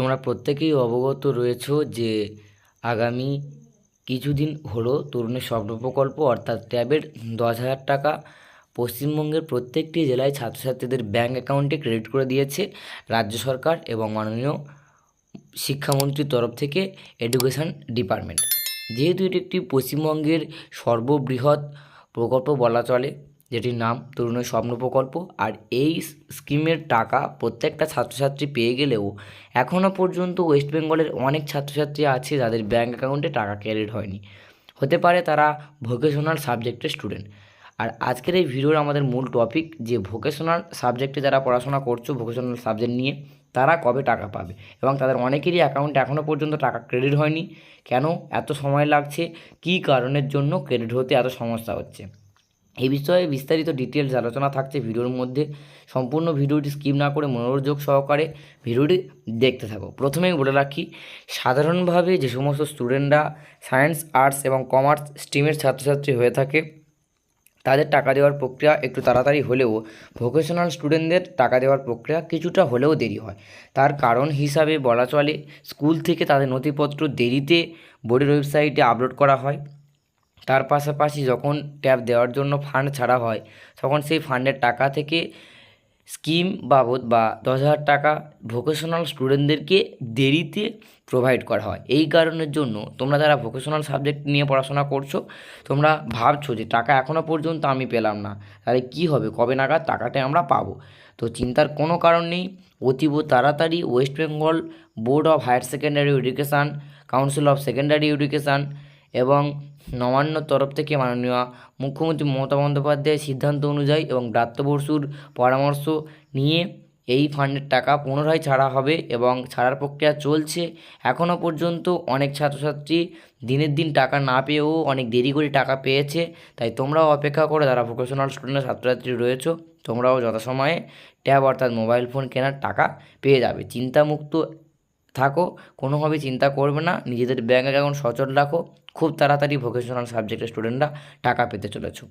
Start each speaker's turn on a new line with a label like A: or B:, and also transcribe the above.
A: তোমরা প্রত্যেকেই অবগত রয়েছো যে আগামী কিছুদিন হলো তরুণের স্বপ্ন প্রকল্প অর্থাৎ ট্যাবের দশ হাজার টাকা। পশ্চিমবঙ্গের প্রত্যেকটি জেলায় ছাত্রছাত্রীদের ব্যাঙ্ক অ্যাকাউন্টে ক্রেডিট করে দিয়েছে রাজ্য সরকার এবং মাননীয় শিক্ষামন্ত্রীর তরফ থেকে এডুকেশন ডিপার্টমেন্ট। যেহেতু এটি একটি পশ্চিমবঙ্গের সর্ববৃহৎ প্রকল্প বলা চলে যেটির নাম তরুণের স্বপ্ন প্রকল্প, আর এই স্কিমের টাকা প্রত্যেকটা ছাত্রছাত্রী পেয়ে গেলেও এখনও পর্যন্ত ওয়েস্ট বেঙ্গলের অনেক ছাত্রছাত্রী আছে যাদের ব্যাঙ্ক অ্যাকাউন্টে টাকা ক্রেডিট হয়নি। হতে পারে তারা ভোকেশনাল সাবজেক্টের স্টুডেন্ট। আর আজকের এই ভিডিওর আমাদের মূল টপিক, যে ভোকেশনাল সাবজেক্টে যারা পড়াশোনা করছ, ভোকেশনাল সাবজেক্ট নিয়ে, তারা কবে টাকা পাবে? এবং তাদের অনেকেরই অ্যাকাউন্টে এখনও পর্যন্ত টাকা ক্রেডিট হয়নি। কেন? এত সময় লাগছে। কী কারণের জন্য ক্রেডিট হতে এত সমস্যা হচ্ছে? এই বিষয়ে বিস্তারিত ডিটেলস আলোচনা থাকছে ভিডিওর মধ্যে। সম্পূর্ণ ভিডিওটি স্কিপ না করে মনোযোগ সহকারে ভিডিওটি দেখতে থাকো। প্রথমেই বলে রাখি, সাধারণভাবে যে সমস্ত স্টুডেন্টরা সায়েন্স আর্টস এবং কমার্স স্ট্রিমের ছাত্রছাত্রী হয়ে থাকে, তাদের টাকা দেওয়ার প্রক্রিয়া একটু তাড়াতাড়ি হলেও ভোকেশনাল স্টুডেন্টদের টাকা দেওয়ার প্রক্রিয়া কিছুটা হলেও দেরি হয়। তার কারণ হিসাবে বলা চলে স্কুল থেকে তাদের নথিপত্র দেরিতে বোর্ডের ওয়েবসাইটে আপলোড করা হয়। তার পাশাপাশি যখন ট্যাব দেওয়ার জন্য ফান্ড ছাড়া হয়, তখন সেই ফান্ডের টাকা থেকে স্কিম বাবদ বা দশ হাজার টাকা ভোকেশনাল স্টুডেন্টদেরকে দেরিতে প্রোভাইড করা হয়। এই কারণের জন্য তোমরা যারা ভোকেশনাল সাবজেক্ট নিয়ে পড়াশোনা করছ, তোমরা ভাবছ যে টাকা এখনও পর্যন্ত আমি পেলাম না, তাহলে কী হবে? কবে নাগাদ টাকাটা আমরা পাবো? তো চিন্তার কোনো কারণ নেই। অতীব তাড়াতাড়ি West Bengal board of higher secondary education, council of secondary education এবং নবান্ন তরফ থেকে মাননীয় মুখ্যমন্ত্রী মমতা বন্দ্যোপাধ্যায়ের সিদ্ধান্ত অনুযায়ী এবং ব্রাত্য বসুর পরামর্শ নিয়ে এই ফান্ডের টাকা পুনরায় ছাড়া হবে এবং ছাড়ার প্রক্রিয়া চলছে। এখনও পর্যন্ত অনেক ছাত্রছাত্রী দিনের দিন টাকা না পেয়েও অনেক দেরি করে টাকা পেয়েছে। তাই তোমরাও অপেক্ষা করো, যারা ভোকেশনাল স্টুডেন্ট ছাত্রছাত্রী রয়েছো, তোমরাও যথাসময়ে ট্যাব অর্থাৎ মোবাইল ফোন কেনার টাকা পেয়ে যাবে। চিন্তামুক্ত থাকো, কোনোভাবে চিন্তা করবে না, নিজেদের ব্যাঙ্ক অ্যাকাউন্ট সচল রাখো, খুব তাড়াতাড়ি ভোকেশনাল সাবজেক্টের স্টুডেন্টরা টাকা পেতে চলেছো।